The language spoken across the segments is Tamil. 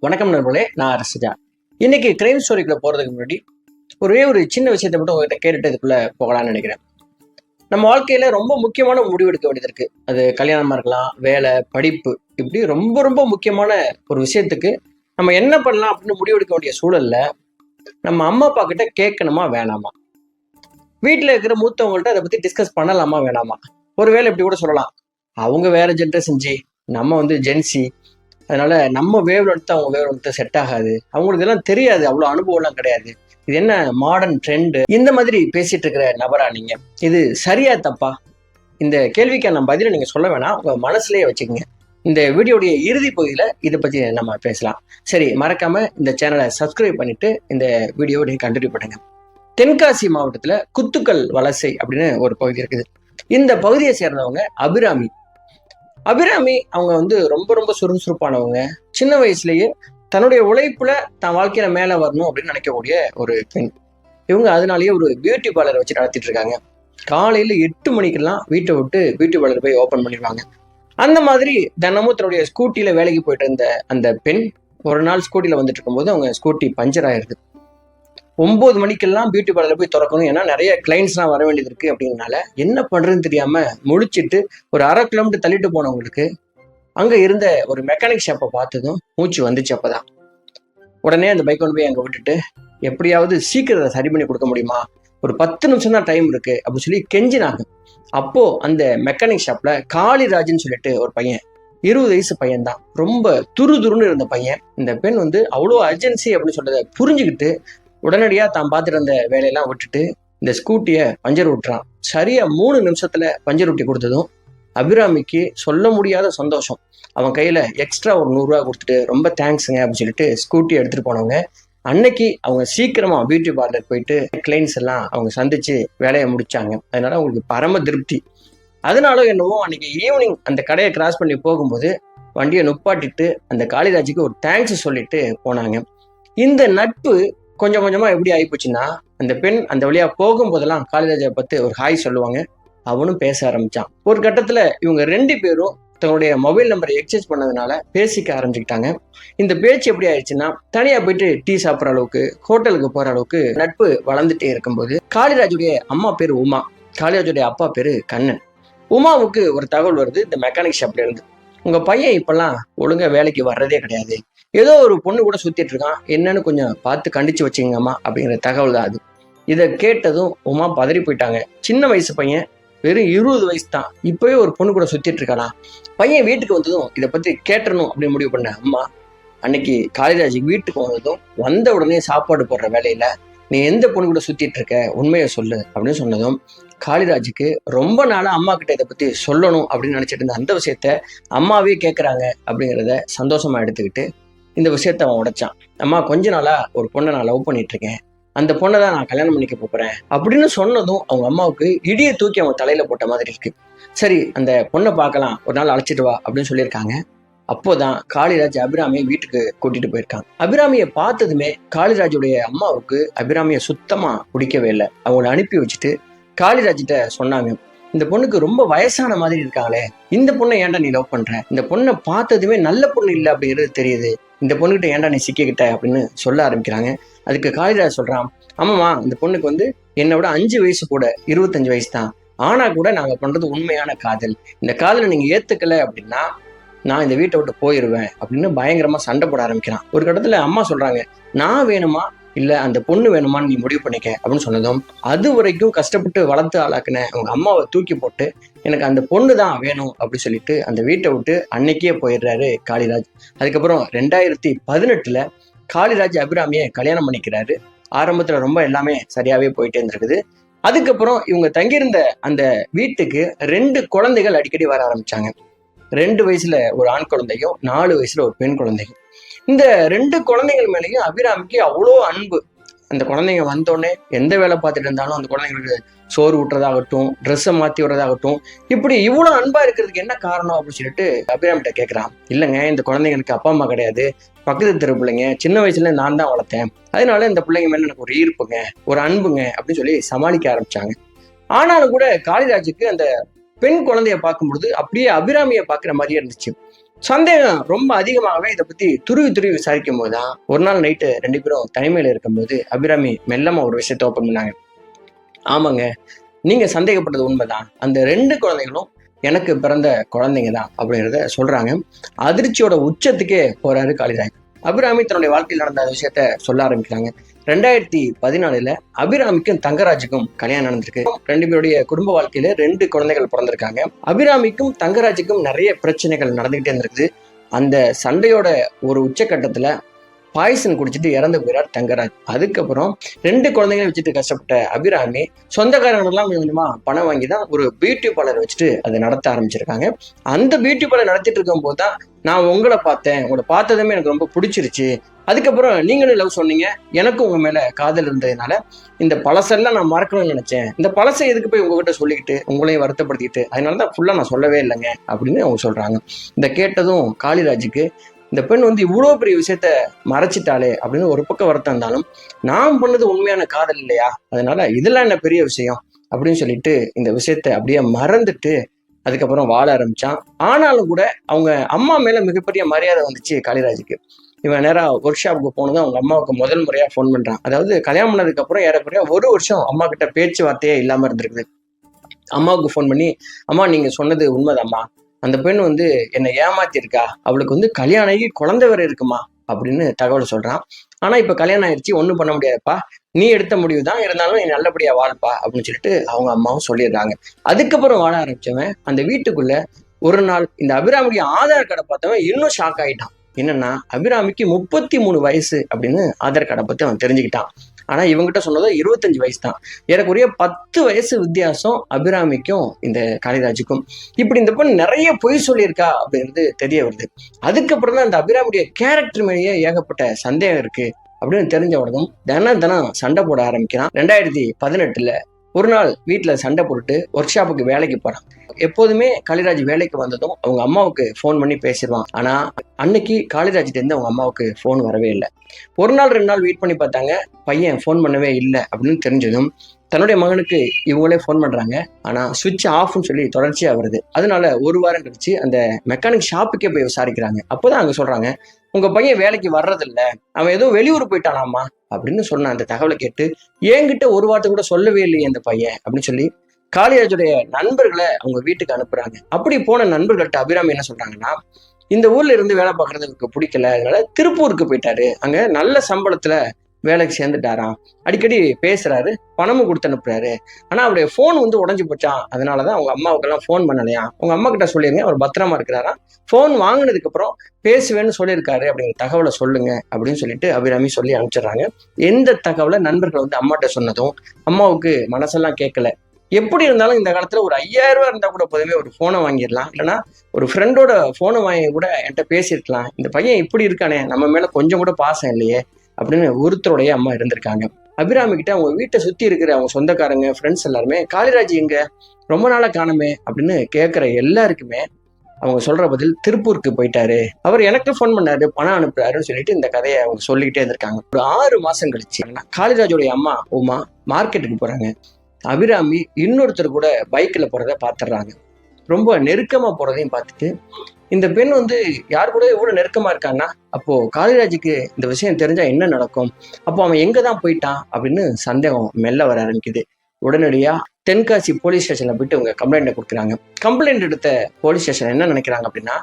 வணக்கம் நண்பர்களே நான் ரசிஜா இன்னைக்கு கிரைம் ஸ்டோரிக்குள்ள போறதுக்கு முன்னாடி ஒரே ஒரு சின்ன விஷயத்தை மட்டும் உங்ககிட்ட கேட்டுட்டு இதுக்குள்ள போகலாம்னு நினைக்கிறேன். நம்ம வாழ்க்கையில ரொம்ப முக்கியமான முடிவு எடுக்க வேண்டியது இருக்கு. அது கல்யாணமா இருக்கலாம் வேலை படிப்பு இப்படி ரொம்ப ரொம்ப முக்கியமான ஒரு விஷயத்துக்கு நம்ம என்ன பண்ணலாம் அப்படின்னு முடிவு எடுக்க வேண்டிய சூழல்ல நம்ம அம்மா அப்பா கிட்ட கேட்கணுமா வேணாமா? வீட்டில் இருக்கிற மூத்தவங்கள்ட்ட அதை பத்தி டிஸ்கஸ் பண்ணலாமா வேணாமா? ஒருவேளை இப்படி கூட சொல்லலாம். அவங்க வேற ஜென்ரேஷன் ஜி நம்ம வந்து ஜென்சி அதனால நம்ம வேவ் எடுத்து அவங்க வேவ் எடுத்து செட் ஆகாது. அவங்களுக்கு இதெல்லாம் தெரியாது. அவ்வளோ அனுபவம்லாம் கிடையாது. இது என்ன மாடர்ன் ட்ரெண்டு இந்த மாதிரி பேசிட்டு இருக்கிற நபரா நீங்க. இது சரியா தப்பா? இந்த கேள்விக்கான பதிலை நீங்க சொல்ல வேணாம். உங்க மனசுலயே வச்சுக்கோங்க. இந்த வீடியோடைய இறுதி பகுதியில் இதை பத்தி நம்ம பேசலாம். சரி மறக்காம இந்த சேனலை சப்ஸ்கிரைப் பண்ணிட்டு இந்த வீடியோவை நீங்க கண்டினியூ பண்ணுங்க. தென்காசி மாவட்டத்துல குத்துக்கல் வலசை அப்படின்னு ஒரு பகுதி இருக்குது. இந்த பகுதியை சேர்ந்தவங்க அபிராமி. அபிராமி அவங்க வந்து ரொம்ப ரொம்ப சுறுசுறுப்பானவங்க. சின்ன வயசுலயே தன்னுடைய உழைப்புல தன் வாழ்க்கையில மேல வரணும் அப்படின்னு நினைக்கக்கூடிய ஒரு பெண். இவங்க அதனாலேயே ஒரு பியூட்டி பார்லர் வச்சு நடத்திட்டு இருக்காங்க. காலையில எட்டு மணிக்கெல்லாம் வீட்டை விட்டு பியூட்டி பார்லர் போய் ஓபன் பண்ணிடுவாங்க. அந்த மாதிரி தினமும் தன்னுடைய ஸ்கூட்டியில வேலைக்கு போயிட்டு இருந்த அந்த பெண் ஒரு நாள் ஸ்கூட்டியில வந்துட்டு இருக்கும்போது அவங்க ஸ்கூட்டி பஞ்சர் ஆயிருது. ஒன்பது மணிக்கெல்லாம் பியூட்டி பார்லர் போய் திறக்கணும். ஏன்னா நிறைய கிளைண்ட்ஸ்லாம் வர வேண்டியது இருக்கு அப்படிங்கறனால என்ன பண்றதுன்னு தெரியாம முழிச்சிட்டு ஒரு அரை கிலோமீட்டர் தள்ளிட்டு போனவங்களுக்கு அங்க இருந்த ஒரு மெக்கானிக் ஷாப்பை பார்த்ததும் மூச்சு வந்துச்சு அப்பதான். உடனே அந்த பைக் கொண்டு போய் அங்க விட்டுட்டு எப்படியாவது சீக்கிரம் அதை சரி பண்ணி கொடுக்க முடியுமா? ஒரு பத்து நிமிஷம் தான் டைம் இருக்கு அப்படின்னு சொல்லி கெஞ்சினாங்க. அப்போ அந்த மெக்கானிக் ஷாப்ல காளிராஜன்னு சொல்லிட்டு ஒரு பையன் இருபது வயசு பையன் தான். ரொம்ப துரு துருன்னு இருந்த பையன். இந்த பெண் வந்து அவ்வளோ அர்ஜென்சி அப்படின்னு சொல்றதை புரிஞ்சுக்கிட்டு உடனடியாக தான் பார்த்துட்டு இருந்த வேலையெல்லாம் விட்டுட்டு இந்த ஸ்கூட்டியை பஞ்சர் விட்டுறான் சரியாக மூணு நிமிஷத்தில் பஞ்சர் ஊட்டி கொடுத்ததும் அபிராமிக்கு சொல்ல முடியாத சந்தோஷம். அவன் கையில் எக்ஸ்ட்ரா ஒரு நூறுரூவா கொடுத்துட்டு ரொம்ப தேங்க்ஸுங்க அப்படின்னு சொல்லிட்டு ஸ்கூட்டி எடுத்துகிட்டு போனவங்க. அன்னைக்கு அவங்க சீக்கிரமா பியூட்டி பார்லர் போயிட்டு கிளைண்ட்ஸ் எல்லாம் அவங்க சந்திச்சு வேலையை முடிச்சாங்க. அதனால அவங்களுக்கு பரம திருப்தி. அதனால என்னவோ அன்னைக்கு ஈவினிங் அந்த கடையை கிராஸ் பண்ணி போகும்போது வண்டியை நுப்பாட்டிட்டு அந்த காளிராஜுக்கு ஒரு தேங்க்ஸ் சொல்லிட்டு போனாங்க. இந்த நட்பு கொஞ்சம் கொஞ்சமாக எப்படி ஆகிப்போச்சுன்னா அந்த பெண் அந்த வழியாக போகும்போதெல்லாம் காளிராஜை பார்த்து ஒரு ஹாய் சொல்லுவாங்க. அவனும் பேச ஆரம்பிச்சான். ஒரு கட்டத்தில் இவங்க ரெண்டு பேரும் தன்னுடைய மொபைல் நம்பரை எக்ஸ்சேஞ்ச் பண்ணதுனால பேசிக்க ஆரம்பிச்சுக்கிட்டாங்க. இந்த பேச்சு எப்படி ஆயிடுச்சுன்னா தனியாக போயிட்டு டீ சாப்பிட்ற அளவுக்கு ஹோட்டலுக்கு போகிற அளவுக்கு நட்பு வளர்ந்துட்டே இருக்கும்போது காளிராஜுடைய அம்மா பேர் உமா. காளிராஜுடைய அப்பா பேர் கண்ணன். உமாவுக்கு ஒரு தகவல் வருது இந்த மெக்கானிக் ஷாப்ல இருந்து. உங்க பையன் இப்பெல்லாம் ஒழுங்கா வேலைக்கு வர்றதே கிடையாது. ஏதோ ஒரு பொண்ணு கூட சுத்திட்டு இருக்கான். என்னன்னு கொஞ்சம் பார்த்து கண்டிச்சு வச்சுங்கம்மா அப்படிங்கிற தகவல் தான் அது. இதை கேட்டதும் உமா பதறி போயிட்டாங்க. சின்ன வயசு பையன் வெறும் இருபது வயசு தான். இப்பயே ஒரு பொண்ணு கூட சுத்திட்டு இருக்கானா? பையன் வீட்டுக்கு வந்ததும் இதை பத்தி கேட்டணும் அப்படின்னு முடிவு பண்ண அம்மா அன்னைக்கு காளிராஜுக்கு வீட்டுக்கு வந்ததும் வந்த உடனே சாப்பாடு போடுற வேலையில நீ எந்த பொண்ணு கூட சுத்திட்டு இருக்க? உண்மையை சொல்லு. அப்படின்னு சொன்னதும் காளிராஜுக்கு ரொம்ப நாளாக அம்மா கிட்ட இதை பற்றி சொல்லணும் அப்படின்னு நினைச்சிட்டு இருந்த அந்த விஷயத்த அம்மாவே கேட்குறாங்க அப்படிங்கிறத சந்தோஷமா எடுத்துக்கிட்டு இந்த விஷயத்த அவன் உடைச்சான். அம்மா கொஞ்ச நாளாக ஒரு பொண்ணை நான் லவ் பண்ணிட்டு இருக்கேன். அந்த பொண்ணை தான் நான் கல்யாணம் பண்ணிக்க போகிறேன் அப்படின்னு சொன்னதும் அவங்க அம்மாவுக்கு இடியை தூக்கி அவங்க தலையில் போட்ட மாதிரி இருக்குது சரி அந்த பொண்ணை பார்க்கலாம். ஒரு நாள் அழைச்சிட்டு வா. அப்படின்னு சொல்லியிருக்காங்க. அப்போதான் காளிராஜ் அபிராமியை வீட்டுக்கு கூட்டிட்டு போயிருக்காங்க அபிராமியை பார்த்ததுமே காளிராஜுடைய அம்மாவுக்கு அபிராமியை சுத்தமா பிடிக்கவே இல்லை. அவங்கள அனுப்பி வச்சுட்டு காளிராஜிட்ட சொன்னாங்க இந்த பொண்ணுக்கு ரொம்ப வயசான மாதிரி இருக்காங்களே இந்த பொண்ணை ஏன்டா நீ லவ் பண்ற? இந்த பொண்ணை பார்த்ததுமே நல்ல பொண்ணு இல்லை அப்படிங்கிறது தெரியுது. இந்த பொண்ணுகிட்ட ஏன்டா நீ சிக்கிக்கிட்ட அப்படின்னு சொல்ல ஆரம்பிக்கிறாங்க. அதுக்கு காளிராஜ் சொல்றான் ஆமாம்மா இந்த பொண்ணுக்கு வந்து என்னை விட அஞ்சு வயசு கூட இருபத்தஞ்சு வயசு தான். ஆனா கூட நாங்க பண்றது உண்மையான காதல். இந்த காதலை நீங்க ஏத்துக்கல அப்படின்னா நான் இந்த வீட்டை விட்டு போயிருவேன் அப்படின்னு பயங்கரமா சண்டை போட ஆரம்பிக்கிறான். ஒரு கட்டத்துல அம்மா சொல்றாங்க நான் வேணுமா இல்லை அந்த பொண்ணு வேணுமான்னு நீ முடிவு பண்ணிக்க அப்படின்னு சொன்னதும் அது வரைக்கும் கஷ்டப்பட்டு வளர்த்து ஆளாக்குன அவங்க அம்மாவை தூக்கி போட்டு எனக்கு அந்த பொண்ணு தான் வேணும் அப்படி சொல்லிட்டு அந்த வீட்டை விட்டு அன்னைக்கே போயிடுறாரு காளிராஜ். அதுக்கப்புறம் ரெண்டாயிரத்தி பதினெட்டில் காளிராஜ் அபிராமியை கல்யாணம் பண்ணிக்கிறாரு. ஆரம்பத்தில் ரொம்ப எல்லாமே சரியாகவே போயிட்டே இருந்திருக்குது. அதுக்கப்புறம் இவங்க தங்கியிருந்த அந்த வீட்டுக்கு ரெண்டு குழந்தைகள் அடிக்கடி வர ஆரம்பிச்சாங்க. ரெண்டு வயசுல ஒரு ஆண் குழந்தையும் நாலு வயசுல ஒரு பெண் குழந்தையும். இந்த ரெண்டு குழந்தைகள் மேலேயும் அபிராமிக்கு அவ்வளோ அன்பு. அந்த குழந்தைங்க வந்தோடனே எந்த வேலை பார்த்துட்டு இருந்தாலும் அந்த குழந்தைங்களுக்கு சோறு ஊட்டுறதாகட்டும் ட்ரெஸ்ஸை மாற்றி விடுறதாகட்டும் இப்படி இவ்வளோ அன்பா இருக்கிறதுக்கு என்ன காரணம் அப்படின்னு சொல்லிட்டு அபிராமிட்ட கேட்குறான் இல்லைங்க இந்த குழந்தைங்க எனக்கு அப்பா அம்மா கிடையாது. பக்கத்து தெரு பிள்ளைங்க சின்ன வயசுல நான் தான் வளர்த்தேன். அதனால இந்த பிள்ளைங்க மேல எனக்கு ஒரு ஈர்ப்புங்க ஒரு அன்புங்க அப்படின்னு சொல்லி சமாளிக்க ஆரம்பிச்சாங்க. ஆனாலும் கூட காளிராஜுக்கு அந்த பெண் குழந்தைய பார்க்கும்பொழுது அப்படியே அபிராமியை பார்க்குற மாதிரியே இருந்துச்சு. சந்தேகம் ரொம்ப அதிகமாகவே இதை பத்தி துருவி துருவி விசாரிக்கும் போது தான் ஒரு நாள் நைட்டு ரெண்டு பேரும் தனிமையில இருக்கும்போது அபிராமி மெல்லமா ஒரு விஷயத்த ஓப்பன் பண்ணாங்க. ஆமாங்க நீங்க சந்தேகப்பட்டது உண்மைதான். அந்த ரெண்டு குழந்தைகளும் எனக்கு பிறந்த குழந்தைங்க தான் அப்படிங்கிறத சொல்றாங்க. அதிர்ச்சியோட உச்சத்துக்கே போறாரு காளிராய் அபிராமி தன்னுடைய வாழ்க்கையில் நடந்த அந்த விஷயத்த சொல்ல ஆரம்பிக்கிறாங்க. ரெண்டாயிரத்தி பதினாலுல அபிராமிக்கும் தங்கராஜுக்கும் கல்யாணம் நடந்திருக்கு. ரெண்டு பேருடைய குடும்ப வாழ்க்கையில ரெண்டு குழந்தைகள் பிறந்திருக்காங்க. அபிராமிக்கும் தங்கராஜுக்கும் நிறைய பிரச்சனைகள் நடந்துகிட்டே இருந்திருக்குது. அந்த சண்டையோட ஒரு உச்சக்கட்டத்துல பாய்சன் குடிச்சிட்டு இறந்து போயிறார் தங்கராஜ். அதுக்கப்புறம் ரெண்டு குழந்தைங்களை வச்சுட்டு கஷ்டப்பட்ட அபிராமி சொந்தக்காரங்களெல்லாம் கொஞ்சம் கொஞ்சமா பணம் வாங்கி தான் ஒரு பியூட்டி பார்லர் வச்சுட்டு அதை நடத்த ஆரம்பிச்சிருக்காங்க. அந்த பியூட்டி பார்லர் நடத்திட்டு இருக்கும் போது தான் நான் உங்களை பார்த்தேன். உங்களை பார்த்ததுமே எனக்கு ரொம்ப பிடிச்சிருச்சு. அதுக்கப்புறம் நீங்களும் லவ் சொன்னீங்க. எனக்கும் உங்க மேல காதல் இருந்ததுனால இந்த பழசெல்லாம் நான் மறக்கணும்னு நினைச்சேன். இந்த பழசை எதுக்கு போய் உங்ககிட்ட சொல்லிக்கிட்டு உங்களையும் வருத்தப்படுத்திக்கிட்டு அதனால தான் ஃபுல்லாக நான் சொல்லவே இல்லைங்க அப்படின்னு அவங்க சொல்கிறாங்க இந்த கேட்டதும் காளிராஜுக்கு இந்த பெண் வந்து இவ்வளோ பெரிய விஷயத்த மறைச்சிட்டாளே அப்படின்னு ஒரு பக்கம் வருத்தம் இருந்தாலும் நான் பண்ணது உண்மையான காதல் இல்லையா? அதனால இதெல்லாம் என்ன பெரிய விஷயம்? அப்படின்னு சொல்லிட்டு இந்த விஷயத்த அப்படியே மறந்துட்டு அதுக்கப்புறம் வாழ ஆரம்பிச்சான். ஆனாலும் கூட அவங்க அம்மா மேல மிகப்பெரிய மரியாதை வந்துச்சு காளிராஜுக்கு. இவன் நேரா ஒர்க் ஷாப்புக்கு போனதும் அவங்க அம்மாவுக்கு முதல் முறையா ஃபோன் பண்றான். அதாவது கல்யாணம் பண்ணதுக்கு அப்புறம் ஏறக்குறைய ஒரு வருஷம் அம்மா கிட்ட பேச்சுவார்த்தையே இல்லாம இருந்திருக்குது. அம்மாவுக்கு ஃபோன் பண்ணி அம்மா நீங்க சொன்னது உண்மைதாம்மா. அந்த பெண் வந்து என்னை ஏமாத்திருக்கா? அவளுக்கு வந்து கல்யாணம் ஆகி குழந்தை வேற இருக்குமா? அப்படின்னு தகவல் சொல்றான். ஆனா இப்ப கல்யாணம் ஆயிடுச்சு ஒன்றும் பண்ண முடியாதுப்பா. நீ எடுத்த முடிவு தான் இருந்தாலும் நீ நல்லபடியா வாழ்ப்பா. அப்படின்னு சொல்லிட்டு அவங்க அம்மாவும் சொல்லிடுறாங்க. அதுக்கப்புறம் வாழ ஆரம்பிச்சவன் அந்த வீட்டுக்குள்ள ஒரு நாள் இந்த அபிராமிக்கு ஆதார் கார்டை பார்த்தவன் இன்னும் ஷாக் ஆயிட்டான். என்னன்னா அபிராமிக்கு முப்பத்தி மூணு வயசு அப்படின்னு ஆதார் கார்டை பற்றி அவன் தெரிஞ்சுக்கிட்டான். ஆனால் இவங்ககிட்ட சொன்னதோ இருபத்தஞ்சு வயசு தான் ஏறக்குறைய பத்து வயசு வித்தியாசம் அபிராமிக்கும் இந்த காளிராஜுக்கும். இப்படி இந்த பொண்ணு நிறைய பொய் சொல்லியிருக்கா அப்படின்றது தெரிய வருது. அதுக்கப்புறம் தான் இந்த அபிராமியுடைய கேரக்டர் மேலேயே ஏகப்பட்ட சந்தேகம் இருக்கு அப்படின்னு தெரிஞ்ச உடனும் தினம் தினம் சண்டை போட ஆரம்பிக்கிறான். ரெண்டாயிரத்தி பதினெட்டுல ஒரு நாள் வீட்டில் சண்டை போட்டுட்டு ஒர்க் ஷாப்புக்கு வேலைக்கு போகிறான் எப்போதுமே காளிராஜ் வேலைக்கு வந்ததும் அவங்க அம்மாவுக்கு ஃபோன் பண்ணி பேசிடுவான். ஆனால் அன்னைக்கு காளிராஜ்கிட்ட இருந்து அவங்க அம்மாவுக்கு ஃபோன் வரவே இல்லை. ஒரு நாள் ரெண்டு நாள் வெயிட் பண்ணி பார்த்தாங்க. பையன் ஃபோன் பண்ணவே இல்லை அப்படின்னு தெரிஞ்சதும் தன்னுடைய மகனுக்கு இவங்களே ஃபோன் பண்றாங்க. ஆனா சுவிட்ச் ஆஃப்னு சொல்லி தொடர்ச்சியா வருது. அதனால ஒரு வாரம் கழிச்சு அந்த மெக்கானிக் ஷாப்புக்கே போய் விசாரிக்கிறாங்க. அப்போதான் அங்க சொல்றாங்க உங்க பையன் வேலைக்கு வர்றதில்ல. அவன் ஏதோ வெளியூர் போயிட்டானாமா? அப்படின்னு சொன்ன அந்த தகவலை கேட்டு என்கிட்ட ஒரு வார்த்தை கூட சொல்லவே இல்லையே அந்த பையன். அப்படின்னு சொல்லி காளிராஜுடைய நண்பர்களை அவங்க வீட்டுக்கு அனுப்புறாங்க. அப்படி போன நண்பர்கள்ட்ட அபிராமி என்ன சொல்றாங்கன்னா இந்த ஊர்ல இருந்து வேலை பார்க்கறது அவருக்கு பிடிக்கல. அதனால திருப்பூருக்கு போயிட்டாரு. அங்க நல்ல சம்பளத்துல வேலைக்கு சேர்ந்துட்டாராம். அடிக்கடி பேசுறாரு பணமும் கொடுத்து அனுப்புறாரு. ஆனா அவருடைய ஃபோன் வந்து உடஞ்சி போச்சான் அதனாலதான் அவங்க அம்மாவுக்கெல்லாம் ஃபோன் பண்ணலையா? உங்க அம்மா கிட்ட சொல்லிருங்க அவர் பத்திரமா இருக்கிறாராம் ஃபோன் வாங்கினதுக்கு அப்புறம் பேசுவேன்னு சொல்லியிருக்காரு அப்படிங்கிற தகவலை சொல்லுங்க அப்படின்னு சொல்லிட்டு அபிராமி சொல்லி அனுப்பிச்சிடுறாங்க. எந்த தகவலை நண்பர்கள் வந்து அம்மாட்ட சொன்னதும் அம்மாவுக்கு மனசெல்லாம் கேட்கல. எப்படி இருந்தாலும் இந்த காலத்துல ஒரு ஐயாயிரம் ரூபாய் இருந்தா கூட போதுமே ஒரு போனை வாங்கிடலாம். இல்லைன்னா ஒரு ஃப்ரெண்டோட போனை வாங்கி கூட என்கிட்ட பேசியிருக்கலாம். இந்த பையன் இப்படி இருக்கானே நம்ம மேல கொஞ்சம் கூட பாசம் இல்லையே அப்படின்னு ஒருத்தருடைய அம்மா இருந்திருக்காங்க. அபிராமி கிட்ட அவங்க வீட்டை சுத்தி இருக்கிற அவங்க சொந்தக்காரங்க ஃப்ரெண்ட்ஸ் எல்லாருமே காளிராஜ் எங்க? ரொம்ப நாளா காணுமே அப்படின்னு கேட்குற எல்லாருக்குமே அவங்க சொல்ற பதில் திருப்பூருக்கு போயிட்டாரு. அவர் எனக்கு ஃபோன் பண்ணாரு பணம் அனுப்புறாருன்னு சொல்லிட்டு இந்த கதையை அவங்க சொல்லிக்கிட்டே இருந்திருக்காங்க. ஒரு ஆறு மாசம் கழிச்சு காளிராஜோடைய அம்மா உமா மார்க்கெட்டுக்கு போறாங்க. அபிராமி இன்னொருத்தர் கூட பைக்கில் போகிறத பார்த்துடுறாங்க. ரொம்ப நெருக்கமாக போகிறதையும் பார்த்துட்டு இந்த பெண் வந்து யார் கூட இவ்வளோ நெருக்கமாக இருக்காங்கன்னா அப்போ காளிராஜுக்கு இந்த விஷயம் தெரிஞ்சால் என்ன நடக்கும்? அப்போ அவன் எங்கே தான் போயிட்டான் அப்படின்னு சந்தேகம் மெல்ல வர ஆரம்பிக்குது. உடனடியாக தென்காசி போலீஸ் ஸ்டேஷனில் போயிட்டு அவங்க கம்ப்ளைண்ட்டை கொடுக்குறாங்க. கம்ப்ளைண்ட் எடுத்த போலீஸ் ஸ்டேஷன் என்ன நினைக்கிறாங்க அப்படின்னா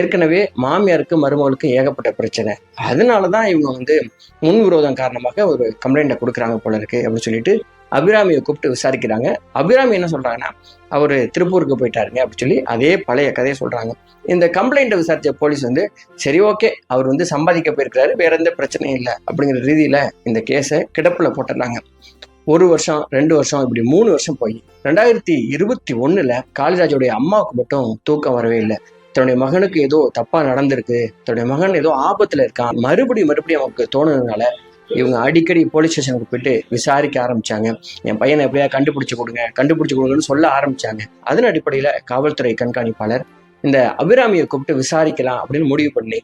ஏற்கனவே மாமியாருக்கு மருமகளுக்கு ஏகப்பட்ட பிரச்சனை. அதனாலதான் இவங்க வந்து முன் விரோதம் காரணமாக ஒரு கம்ப்ளைண்ட்டை கொடுக்குறாங்க போல இருக்கு அப்படின்னு சொல்லிட்டு அபிராமியை கூப்பிட்டு விசாரிக்கிறாங்க. அபிராமி என்ன சொல்றாங்கன்னா அவர் திருப்பூருக்கு போயிட்டாருங்க அப்படின்னு சொல்லி அதே பழைய கதையை சொல்றாங்க. இந்த கம்ப்ளைண்ட்டை விசாரித்த போலீஸ் வந்து சரி ஓகே அவர் வந்து சம்பாதிக்க போயிருக்கிறாரு வேற எந்த பிரச்சனையும் இல்லை அப்படிங்கிற ரீதியில் இந்த கேஸை கிடப்புல போட்டுடுறாங்க. ஒரு வருஷம் ரெண்டு வருஷம் இப்படி மூணு வருஷம் போய் ரெண்டாயிரத்தி இருபத்தி ஒண்ணுல காளிராஜோடைய அம்மாவுக்கு மட்டும் தூக்கம் வரவே இல்லை. தன்னுடைய மகனுக்கு ஏதோ தப்பா நடந்திருக்கு தன்னுடைய மகன் ஏதோ ஆபத்துல இருக்கான். மறுபடியும் மறுபடியும் அவனுக்கு தோணுனதுனால இவங்க அடிக்கடி போலீஸ் ஸ்டேஷனுக்கு போயிட்டு விசாரிக்க ஆரம்பிச்சாங்க. என் பையனை எப்படியா கண்டுபிடிச்சு கொடுங்க கண்டுபிடிச்சு கொடுங்கன்னு சொல்ல ஆரம்பிச்சாங்க. அதன் அடிப்படையில காவல்துறை கண்காணிப்பாளர் இந்த அபிராமியை கூப்பிட்டு விசாரிக்கலாம் அப்படின்னு முடிவு பண்ணி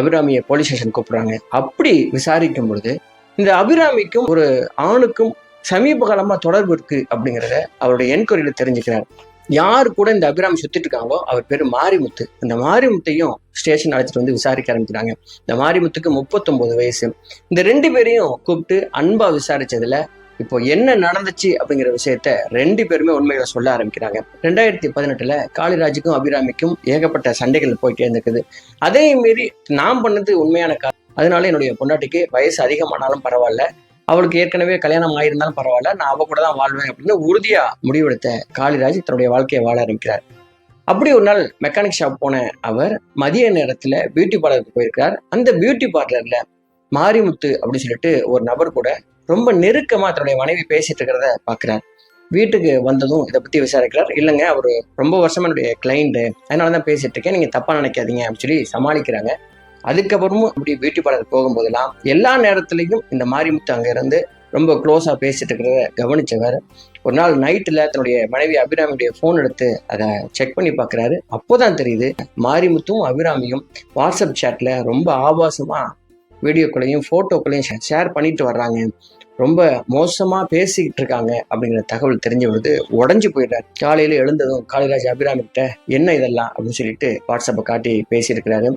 அபிராமியை போலீஸ் ஸ்டேஷன் கூப்பிடுறாங்க. அப்படி விசாரிக்கும் பொழுது இந்த அபிராமிக்கும் ஒரு ஆணுக்கும் சமீப காலமாக தொடர்பு இருக்கு அப்படிங்கிறத அவருடைய என்கொயரியில் தெரிஞ்சுக்கிறார். யார் கூட இந்த அபிராமி சுத்திட்டு இருக்காங்களோ அவர் பேர் மாரிமுத்து. இந்த மாரிமுத்தையும் ஸ்டேஷன் அழைச்சிட்டு வந்து விசாரிக்க ஆரம்பிக்கிறாங்க. இந்த மாரிமுத்துக்கு முப்பத்தொன்பது வயசு. இந்த ரெண்டு பேரையும் கூப்பிட்டு அன்பா விசாரிச்சதுல இப்போ என்ன நடந்துச்சு அப்படிங்கிற விஷயத்த ரெண்டு பேருமே உண்மைகளை சொல்ல ஆரம்பிக்கிறாங்க. ரெண்டாயிரத்தி பதினெட்டுல காளிராஜுக்கும் அபிராமிக்கும் ஏகப்பட்ட சண்டைகள் போயிட்டே இருந்திருக்குது. அதே மீறி நான் பண்ணது உண்மையான காரணம் அதனால என்னுடைய பொண்டாட்டிக்கு வயசு அதிகமானாலும் பரவாயில்ல. அவளுக்கு ஏற்கனவே கல்யாணம் ஆயிருந்தாலும் பரவாயில்ல நான் அவ கூட தான் வாழ்வேன் அப்படின்னு உறுதியா முடிவெடுத்த காளிராஜ் தன்னுடைய வாழ்க்கையை வாழ ஆரம்பிக்கிறார். அப்படி ஒரு நாள் மெக்கானிக் ஷாப் போன அவர் மதிய நேரத்துல பியூட்டி பார்லருக்கு போயிருக்கிறார். அந்த பியூட்டி பார்லர்ல மாரிமுத்து அப்படின்னு சொல்லிட்டு ஒரு நபர் கூட ரொம்ப நெருக்கமா தன்னுடைய மனைவி பேசிட்டு இருக்கிறத பாக்குறார். வீட்டுக்கு வந்ததும் இதை பத்தி விசாரிக்கிறார். இல்லைங்க அவர் ரொம்ப வருஷமா என்னுடைய கிளைண்ட் அதனால தான் பேசிட்டு இருக்கேன். நீங்க தப்பா நினைக்காதீங்க அப்படின்னு சொல்லி சமாளிக்கிறாங்க. அதுக்கப்புறமும் அப்படி பியூட்டி பார்லர் போகும்போதெல்லாம் எல்லா நேரத்துலையும் இந்த மாரிமுத்து அங்கே இருந்து ரொம்ப க்ளோஸாக பேசிட்டு இருக்கிறத கவனிச்சவர் ஒரு நாள் நைட்டில் தன்னுடைய மனைவி அபிராமியுடைய ஃபோன் எடுத்து அதை செக் பண்ணி பார்க்குறாரு. அப்போதான் தெரியுது மாரிமுத்தும் அபிராமியும் வாட்ஸ்அப் சேட்டில் ரொம்ப ஆபாசமாக வீடியோக்களையும் ஃபோட்டோக்களையும் ஷேர் பண்ணிட்டு வர்றாங்க. ரொம்ப மோசமாக பேசிக்கிட்டு இருக்காங்க அப்படிங்கிற தகவல் தெரிஞ்ச பொழுது உடஞ்சி போயிட்டார் காலையில் எழுந்ததும் காளிராஜ் அபிராமிகிட்ட என்ன இதெல்லாம்? அப்படின்னு சொல்லிட்டு வாட்ஸ்அப்பை காட்டி பேசியிருக்கிறாரு.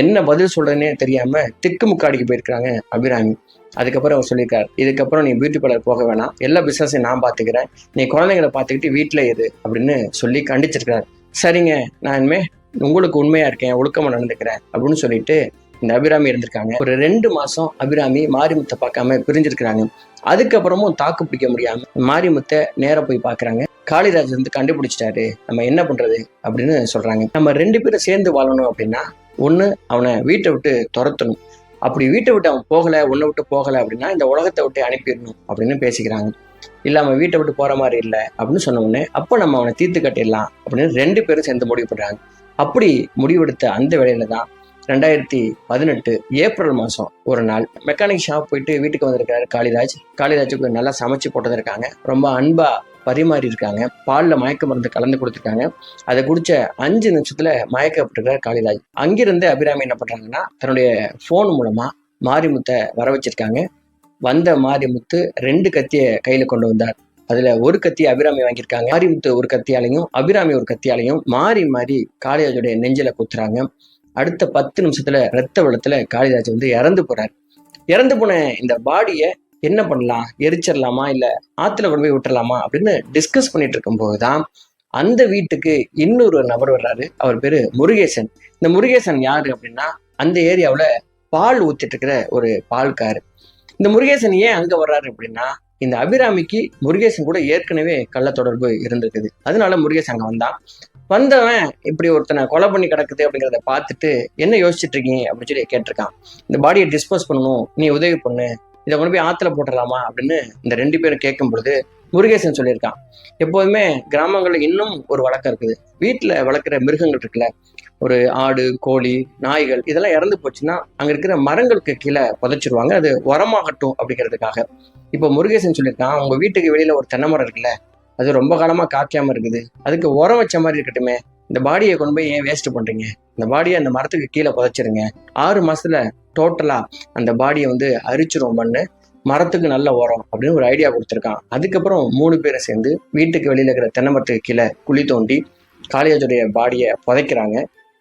என்ன பதில் சொல்றதுனே தெரியாம திக்குமுக்காடிக்கு போயிருக்கிறாங்க அபிராமி. அதுக்கப்புறம் அவர் சொல்லியிருக்காரு இதுக்கப்புறம் நீ பியூட்டி பார்லர் போக வேணாம். எல்லா பிசினஸையும் நான் பார்த்துக்கிறேன். நீ குழந்தைங்களை பார்த்துக்கிட்டு வீட்டில் இரு அப்படின்னு சொல்லி கண்டிச்சிருக்கிறார். சரிங்க நான் இனிமே உங்களுக்கு உண்மையா இருக்கேன் ஒழுக்கமா நடந்துக்கிறேன் அப்படின்னு சொல்லிட்டு இந்த அபிராமி இருந்திருக்காங்க. ஒரு ரெண்டு மாசம் அபிராமி மாரிமுத்தை பார்க்காம பிரிஞ்சிருக்கிறாங்க. அதுக்கப்புறமும் தாக்கு பிடிக்க முடியாம மாரிமுத்தை நேரா போய் பாக்குறாங்க காளிராஜ் வந்து கண்டுபிடிச்சிட்டாரு. நம்ம என்ன பண்றது அப்படின்னு சொல்றாங்க. நம்ம ரெண்டு பேரும் சேர்ந்து வாழணும் அப்படின்னா ஒன்று அவனை வீட்டை விட்டு துரத்தணும். அப்படி வீட்டை விட்டு அவன் போகலை உன்னை விட்டு போகலை அப்படின்னா இந்த உலகத்தை விட்டு அனுப்பிடணும் அப்படின்னு பேசிக்கிறாங்க. இல்லை அவன் வீட்டை விட்டு போகிற மாதிரி இல்லை அப்படின்னு சொன்ன உடனே அப்போ நம்ம அவனை தீர்த்து கட்டிடலாம் அப்படின்னு ரெண்டு பேரும் சேர்ந்து முடிவு பண்ணுறாங்க அப்படி முடிவெடுத்த அந்த வேலையில தான் ரெண்டாயிரத்தி பதினெட்டு ஏப்ரல் மாதம் ஒரு நாள் மெக்கானிக் ஷாப் போயிட்டு வீட்டுக்கு வந்திருக்காரு காளிராஜ். காளிராஜுக்கு நல்லா சமைச்சு போட்டு இருக்காங்க. ரொம்ப அன்பா பரிமாறியிருக்காங்க. பாலில் மயக்க மருந்து கலந்து கொடுத்துருக்காங்க. அதை குடிச்ச அஞ்சு நிமிஷத்தில் மயக்கப்பட்டிருக்கிறார் காளிராஜ். அங்கிருந்து அபிராமி என்ன பண்ணுறாங்கன்னா தன்னுடைய ஃபோன் மூலமாக மாரிமுத்தை வர வச்சிருக்காங்க. வந்த மாரிமுத்து ரெண்டு கத்தியை கையில் கொண்டு வந்தார். அதுல ஒரு கத்தி அபிராமி வாங்கியிருக்காங்க. மாரிமுத்து ஒரு கத்தியாலையும் அபிராமி ஒரு கத்தியாலையும் மாறி மாறி காளிதாஜுடைய நெஞ்சில குத்துறாங்க. அடுத்த பத்து நிமிஷத்துல ரத்த வெள்ளத்துல காளிராஜ் வந்து இறந்து போகிறார் இறந்து போன இந்த பாடியை என்ன பண்ணலாம்? எரிச்சிடலாமா இல்ல ஆற்றுல கொண்டு போய் விட்டுறலாமா அப்படின்னு டிஸ்கஸ் பண்ணிட்டு இருக்கும்போது தான் அந்த வீட்டுக்கு இன்னொரு நபர் வர்றாரு. அவர் பேரு முருகேசன். இந்த முருகேசன் யாரு அப்படின்னா அந்த ஏரியாவுல பால் ஊத்திட்டு இருக்கிற ஒரு பால்காரு. இந்த முருகேசன் ஏன் அங்க வர்றாரு அப்படின்னா இந்த அபிராமிக்கு முருகேசன் கூட ஏற்கனவே கள்ள தொடர்பு இருந்திருக்குது. அதனால முருகேசன் அங்கே வந்தான். வந்தவன் இப்படி ஒருத்தனை கொலை பண்ணி கிடக்குது அப்படிங்கிறத பார்த்துட்டு என்ன யோசிச்சுட்டு இருக்கீங்க? அப்படின்னு சொல்லி கேட்டிருக்கான். இந்த பாடியை டிஸ்போஸ் பண்ணணும். நீ உதவி பண்ணு. இதை கொண்டு போய் ஆற்றுல போட்டுடலாமா அப்படின்னு இந்த ரெண்டு பேரும் கேட்கும் பொழுது முருகேசன் சொல்லியிருக்கான். எப்போதுமே கிராமங்களில் இன்னும் ஒரு வழக்கம் இருக்குது. வீட்டில் வளர்க்குற மிருகங்கள் இருக்குல்ல ஒரு ஆடு கோழி நாய்கள் இதெல்லாம் இறந்து போச்சுன்னா அங்கே இருக்கிற மரங்களுக்கு கீழே புதைச்சிருவாங்க. அது உரமாகட்டும் அப்படிங்கிறதுக்காக. இப்போ முருகேசன் சொல்லியிருக்கான் அவங்க வீட்டுக்கு வெளியில் ஒரு தென்னை மரம் இருக்குல்ல அது ரொம்ப காலமாக காய்க்காமல் இருக்குது. அதுக்கு உரம் வச்ச மாதிரி இருக்கட்டுமே இந்த பாடியை கொண்டு போய் ஏன் வேஸ்ட் பண்ணுறீங்க இந்த பாடியை அந்த மரத்துக்கு கீழே புதைச்சிருங்க. ஆறு மாதத்தில் டோட்டலா அந்த பாடியை வந்து அரிச்சிரும் மண்ணு மரத்துக்கு நல்ல உரம் அப்படின்னு ஒரு ஐடியா கொடுத்துருக்கான். அதுக்கப்புறம் மூணு பேரும் சேர்ந்து வீட்டுக்கு வெளியில இருக்கிற தென்னமரத்துக்கு கீழே குழி தோண்டி காளியாஜுடைய பாடியை புதைக்கிறாங்க.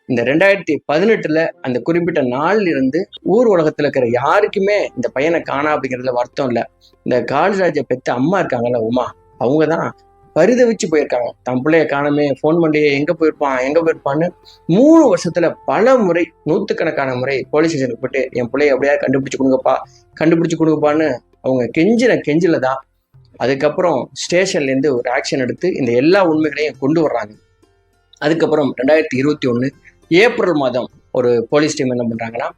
இந்த ரெண்டாயிரத்தி பதினெட்டுல அந்த குறிப்பிட்ட நாள்ல இருந்து ஊர் உலகத்துல இருக்கிற யாருக்குமே இந்த பையனை காணா அப்படிங்கிறதுல வருத்தம் இல்லை. இந்த காளிராஜை பெத்த அம்மா இருக்காங்கல்ல உமா அவங்க தான் பரிதவிச்சு போயிருக்காங்க. தன் பிள்ளைய காணமே ஃபோன் பண்ணலையே எங்க போயிருப்பான் எங்க போயிருப்பான்னு மூணு வருஷத்துல பல முறை நூத்துக்கணக்கான முறை போலீஸ் ஸ்டேஷனுக்கு போயிட்டு என் பிள்ளைய எப்படியா கண்டுபிடிச்சு கொடுங்கப்பா கண்டுபிடிச்சு கொடுங்கப்பான்னு அவங்க கெஞ்சின கெஞ்சில தான் அதுக்கப்புறம் ஸ்டேஷன்ல இருந்து ஒரு ஆக்ஷன் எடுத்து இந்த எல்லா உண்மைகளையும் கொண்டு வர்றாங்க. அதுக்கப்புறம் ரெண்டாயிரத்தி இருபத்தி ஒன்று ஏப்ரல் மாதம் ஒரு போலீஸ் டீம் என்ன பண்றாங்கன்னா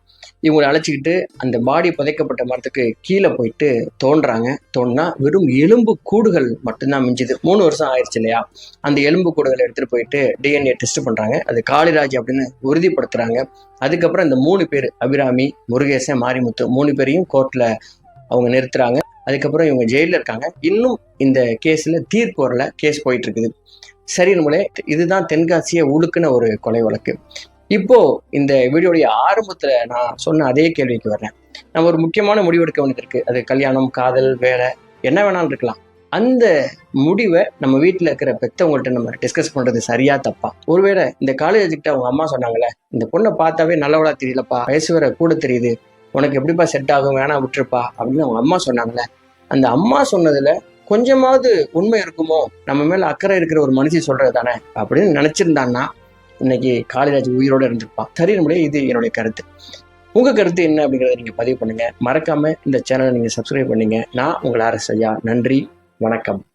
இவங்களை அழைச்சிக்கிட்டு அந்த பாடி புதைக்கப்பட்ட மரத்துக்கு கீழே போயிட்டு தோன்றாங்க தோணுனா வெறும் எலும்பு கூடுகள் மட்டும்தான் மிஞ்சுது. மூணு வருஷம் ஆயிடுச்சு இல்லையா? அந்த எலும்பு கூடுகளை எடுத்துகிட்டு போயிட்டு டிஎன்ஏ டெஸ்ட் பண்ணுறாங்க அது காளிராஜ் அப்படின்னு உறுதிப்படுத்துறாங்க. அதுக்கப்புறம் இந்த மூணு பேர் அபிராமி முருகேசன் மாரிமுத்து மூணு பேரையும் கோர்ட்டில் அவங்க நிறுத்துறாங்க. அதுக்கப்புறம் இவங்க ஜெயிலில் இருக்காங்க. இன்னும் இந்த கேஸில் தீர்ப்பு வரல. கேஸ் போயிட்டு இருக்குது. சரி நம்மளே இதுதான் தென்காசியை உழுக்குன ஒரு கொலை வழக்கு. இப்போ இந்த வீடியோடைய ஆரம்பத்துல நான் சொன்ன அதே கேள்விக்கு வர்றேன். நம்ம ஒரு முக்கியமான முடிவு எடுக்க வேண்டியது இருக்கு. அது கல்யாணம் காதல் வேலை என்ன வேணாலும் இருக்கலாம். அந்த முடிவை நம்ம வீட்டில் இருக்கிற பெத்தவங்கள்ட்ட நம்ம டிஸ்கஸ் பண்றது சரியா தப்பா? ஒருவேளை இந்த காலேஜ் கிட்ட அவங்க அம்மா சொன்னாங்களே இந்த பொண்ணை பார்த்தாவே நல்லவளா தெரியலப்பா வயசு வர கூட தெரியுது உனக்கு எப்படிப்பா செட் ஆகும் வேணாம் விட்டுருப்பா அப்படின்னு அவங்க அம்மா சொன்னாங்களே அந்த அம்மா சொன்னதுல கொஞ்சமாவது உண்மை இருக்குமோ? நம்ம மேல அக்கறை இருக்கிற ஒரு மனுஷன் சொல்றது தானே? அப்படின்னு நினைச்சிருந்தான்னா இன்னைக்கு காளிராஜ் உயிரோட இருந்திருப்பான். சரி நம்முடைய இது என்னுடைய கருத்து. உங்க கருத்து என்ன அப்படிங்கறத நீங்க பதிவு பண்ணுங்க. மறக்காம இந்த சேனலை நீங்க சப்ஸ்கிரைப் பண்ணீங்க. நான் உங்கள் அரசையா நன்றி. வணக்கம்.